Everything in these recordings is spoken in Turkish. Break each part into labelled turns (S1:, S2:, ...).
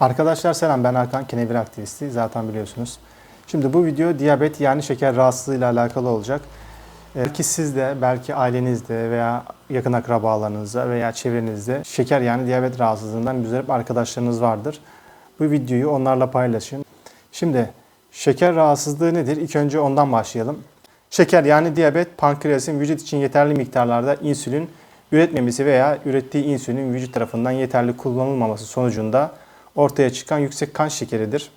S1: Arkadaşlar selam ben Hakan Kenevir aktivisti zaten biliyorsunuz. Şimdi bu video diyabet yani şeker rahatsızlığıyla alakalı olacak. Ee, Belki sizde, belki ailenizde veya yakın akrabalarınızda veya çevrenizde şeker yani diyabet rahatsızlığından müzdarip arkadaşlarınız vardır. Bu videoyu onlarla paylaşın. Şimdi şeker rahatsızlığı nedir? İlk önce ondan başlayalım. Şeker yani diyabet pankreasın vücut için yeterli miktarlarda insülin üretmemesi veya ürettiği insülin vücut tarafından yeterli kullanılmaması sonucunda ortaya çıkan yüksek kan şekeridir.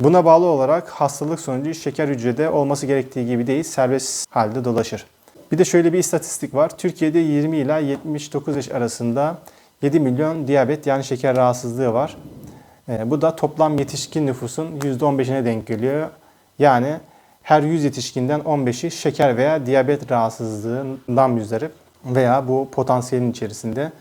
S1: Buna bağlı olarak hastalık sonucu şeker hücrede olması gerektiği gibi değil serbest halde dolaşır. Bir de şöyle bir istatistik var. Türkiye'de 20 ila 79 yaş arasında 7 milyon diyabet yani şeker rahatsızlığı var. E, bu da toplam yetişkin nüfusun %15'ine denk geliyor. Yani her 100 yetişkinden 15'i şeker veya diyabet rahatsızlığından müzdarip veya bu potansiyelin içerisinde.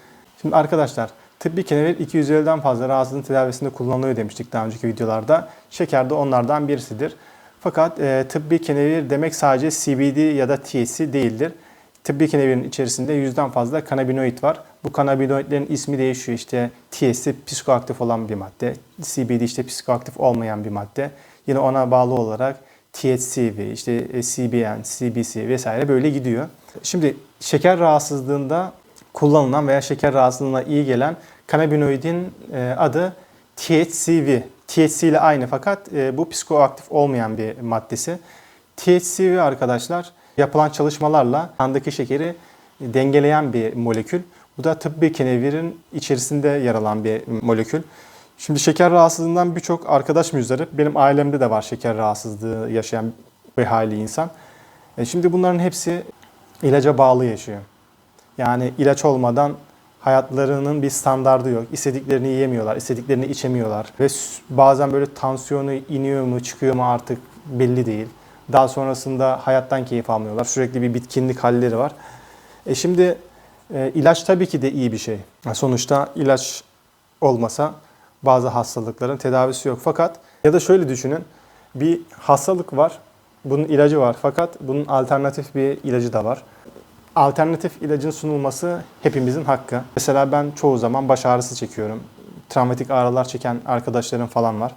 S1: Şimdi arkadaşlar tıbbi kenevir 250'den fazla rahatsızlığın tedavisinde kullanılıyor demiştik daha önceki videolarda. Şeker de onlardan birisidir. Fakat e, tıbbi kenevir demek sadece CBD ya da THC değildir. Tıbbi kenevirin içerisinde yüzden fazla kanabinoid var. Bu kanabinoidlerin ismi değişiyor. İşte THC psikoaktif olan bir madde. CBD işte psikoaktif olmayan bir madde. Yine ona bağlı olarak THCV, işte e, CBN, CBC vesaire böyle gidiyor. Şimdi şeker rahatsızlığında kullanılan veya şeker rahatsızlığına iyi gelen kanabinoidin e, adı THCV. THC ile aynı fakat e, bu psikoaktif olmayan bir maddesi. THCV arkadaşlar yapılan çalışmalarla kandaki şekeri dengeleyen bir molekül. Bu da tıbbi kenevirin içerisinde yer alan bir molekül. Şimdi şeker rahatsızlığından birçok arkadaş müzdarip. Benim ailemde de var şeker rahatsızlığı yaşayan bir hali insan. E, Şimdi bunların hepsi ilaca bağlı yaşıyor. Yani ilaç olmadan hayatlarının bir standardı yok. İstediklerini yiyemiyorlar, istediklerini içemiyorlar. Ve bazen böyle tansiyonu iniyor mu, çıkıyor mu artık belli değil. Daha sonrasında hayattan keyif almıyorlar. Sürekli bir bitkinlik halleri var. E şimdi e, ilaç tabii ki de iyi bir şey. Sonuçta ilaç olmasa bazı hastalıkların tedavisi yok. Fakat ya da şöyle düşünün. Bir hastalık var. Bunun ilacı var. Fakat bunun alternatif bir ilacı da var. Alternatif ilacın sunulması hepimizin hakkı. Mesela ben çoğu zaman baş ağrısı çekiyorum. Travmatik ağrılar çeken arkadaşlarım falan var.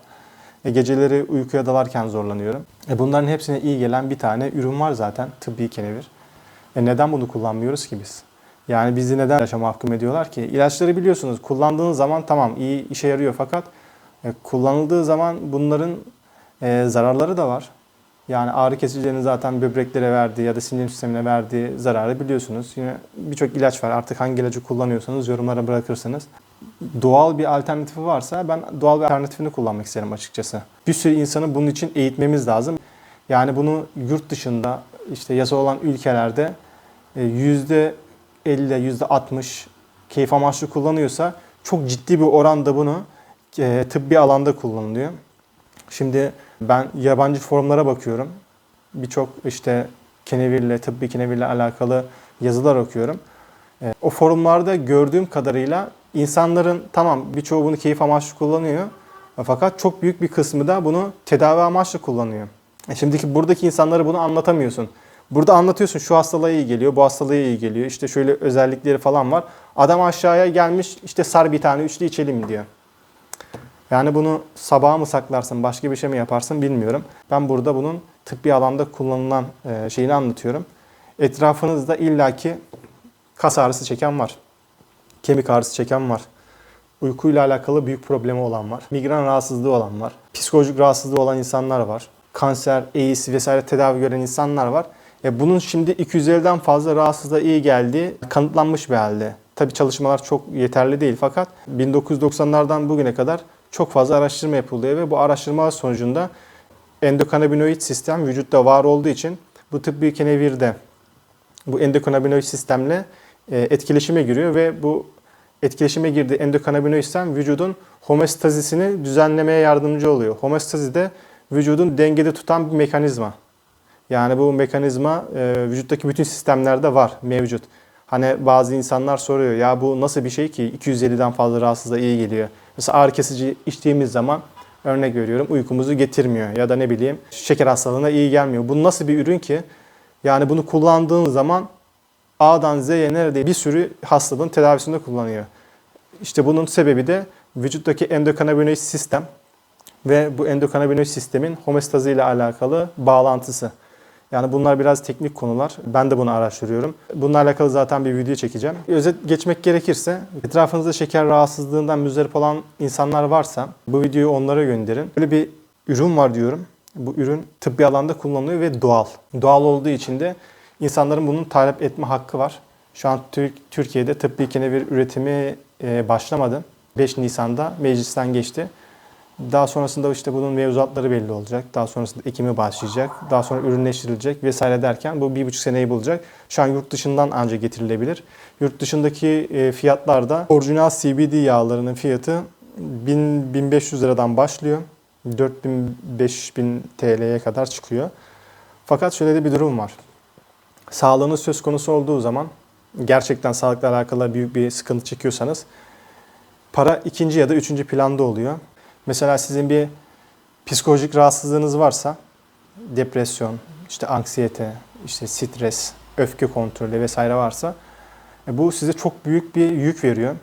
S1: E, geceleri uykuya dalarken zorlanıyorum. E, bunların hepsine iyi gelen bir tane ürün var zaten. Tıbbi kenevir. E, neden bunu kullanmıyoruz ki biz? Yani bizi neden ilaça mahkum ediyorlar ki? İlaçları biliyorsunuz kullandığınız zaman tamam iyi işe yarıyor fakat e, kullanıldığı zaman bunların e, zararları da var. Yani ağrı kesicilerin zaten böbreklere verdiği ya da sindirim sistemine verdiği zararı biliyorsunuz. Yine birçok ilaç var. Artık hangi ilacı kullanıyorsanız yorumlara bırakırsınız. Doğal bir alternatifi varsa ben doğal bir alternatifini kullanmak isterim açıkçası. Bir sürü insanı bunun için eğitmemiz lazım. Yani bunu yurt dışında işte yasa olan ülkelerde e, yüzde 50, yüzde 60 keyif amaçlı kullanıyorsa çok ciddi bir oranda bunu e, tıbbi alanda kullanılıyor. Şimdi ben yabancı forumlara bakıyorum. Birçok işte kenevirle, tıbbi kenevirle alakalı yazılar okuyorum. E, O forumlarda gördüğüm kadarıyla insanların tamam birçoğu bunu keyif amaçlı kullanıyor. Fakat çok büyük bir kısmı da bunu tedavi amaçlı kullanıyor. E Şimdiki buradaki insanlara bunu anlatamıyorsun. Burada anlatıyorsun şu hastalığa iyi geliyor, bu hastalığa iyi geliyor. İşte şöyle özellikleri falan var. Adam aşağıya gelmiş işte sar bir tane üçlü içelim diyor. Yani bunu sabaha mı saklarsın, başka bir şey mi yaparsın bilmiyorum. Ben burada bunun tıbbi alanda kullanılan e, şeyini anlatıyorum. Etrafınızda illaki kas ağrısı çeken var. Kemik ağrısı çeken var. Uykuyla alakalı büyük problemi olan var. Migren rahatsızlığı olan var. Psikolojik rahatsızlığı olan insanlar var. Kanser, AIDS vesaire tedavi gören insanlar var. E bunun şimdi 250'den fazla rahatsızlığa iyi geldiği kanıtlanmış bir halde. Tabii çalışmalar çok yeterli değil fakat 1990'lardan bugüne kadar çok fazla araştırma yapılıyor ve bu araştırmalar sonucunda endokanabinoid sistem vücutta var olduğu için bu tıbbi kenevirde bu endokanabinoid sistemle e, etkileşime giriyor ve bu etkileşime girdiği endokanabinoid sistem vücudun homostazisini düzenlemeye yardımcı oluyor. Homeostazi de vücudun dengede tutan bir mekanizma. Yani bu mekanizma e, vücuttaki bütün sistemlerde var, mevcut. Hani bazı insanlar soruyor ya bu nasıl bir şey ki 250'den fazla rahatsızlığa iyi geliyor. Mesela ağrı kesici içtiğimiz zaman örnek veriyorum uykumuzu getirmiyor ya da ne bileyim şeker hastalığına iyi gelmiyor. Bu nasıl bir ürün ki? Yani bunu kullandığın zaman A'dan Z'ye neredeyse bir sürü hastalığın tedavisinde kullanıyor. İşte bunun sebebi de vücuttaki endokannabinoid sistem ve bu endokannabinoid sistemin homeostazi ile alakalı bağlantısı. Yani bunlar biraz teknik konular. Ben de bunu araştırıyorum. Bununla alakalı zaten bir video çekeceğim. Özet geçmek gerekirse etrafınızda şeker rahatsızlığından müzdarip olan insanlar varsa bu videoyu onlara gönderin. Böyle bir ürün var diyorum. Bu ürün tıbbi alanda kullanılıyor ve doğal. Doğal olduğu için de insanların bunun talep etme hakkı var. Şu an Türk- Türkiye'de tıbbi kenevir üretimi e, başlamadı. 5 Nisan'da meclisten geçti. Daha sonrasında işte bunun mevzuatları belli olacak. Daha sonrasında ekimi başlayacak. Daha sonra ürünleştirilecek vesaire derken bu bir buçuk seneyi bulacak. Şu an yurt dışından ancak getirilebilir. Yurt dışındaki e, fiyatlarda orijinal CBD yağlarının fiyatı 1000 1500 liradan başlıyor. 4000-5000 TL'ye kadar çıkıyor. Fakat şöyle de bir durum var. Sağlığınız söz konusu olduğu zaman gerçekten sağlıkla alakalı büyük bir sıkıntı çekiyorsanız para ikinci ya da üçüncü planda oluyor. Mesela sizin bir psikolojik rahatsızlığınız varsa depresyon, işte anksiyete, işte stres, öfke kontrolü vesaire varsa e, bu size çok büyük bir yük veriyor.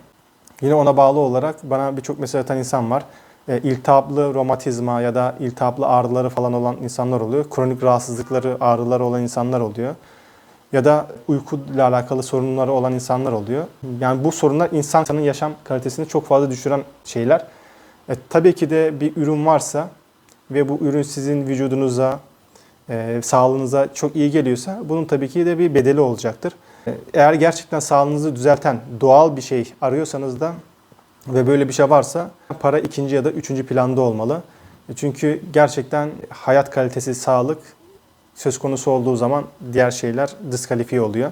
S1: Yine ona bağlı olarak bana birçok mesaj atan insan var. E, iltihaplı romatizma ya da iltihaplı ağrıları falan olan insanlar oluyor. Kronik rahatsızlıkları, ağrıları olan insanlar oluyor. Ya da uykuyla alakalı sorunları olan insanlar oluyor. Yani bu sorunlar insanın yaşam kalitesini çok fazla düşüren şeyler. E, tabii ki de bir ürün varsa ve bu ürün sizin vücudunuza, e, sağlığınıza çok iyi geliyorsa bunun tabii ki de bir bedeli olacaktır. E, Eğer gerçekten sağlığınızı düzelten doğal bir şey arıyorsanız da ve böyle bir şey varsa para ikinci ya da üçüncü planda olmalı. E, Çünkü gerçekten hayat kalitesi, sağlık söz konusu olduğu zaman diğer şeyler diskalifiye oluyor.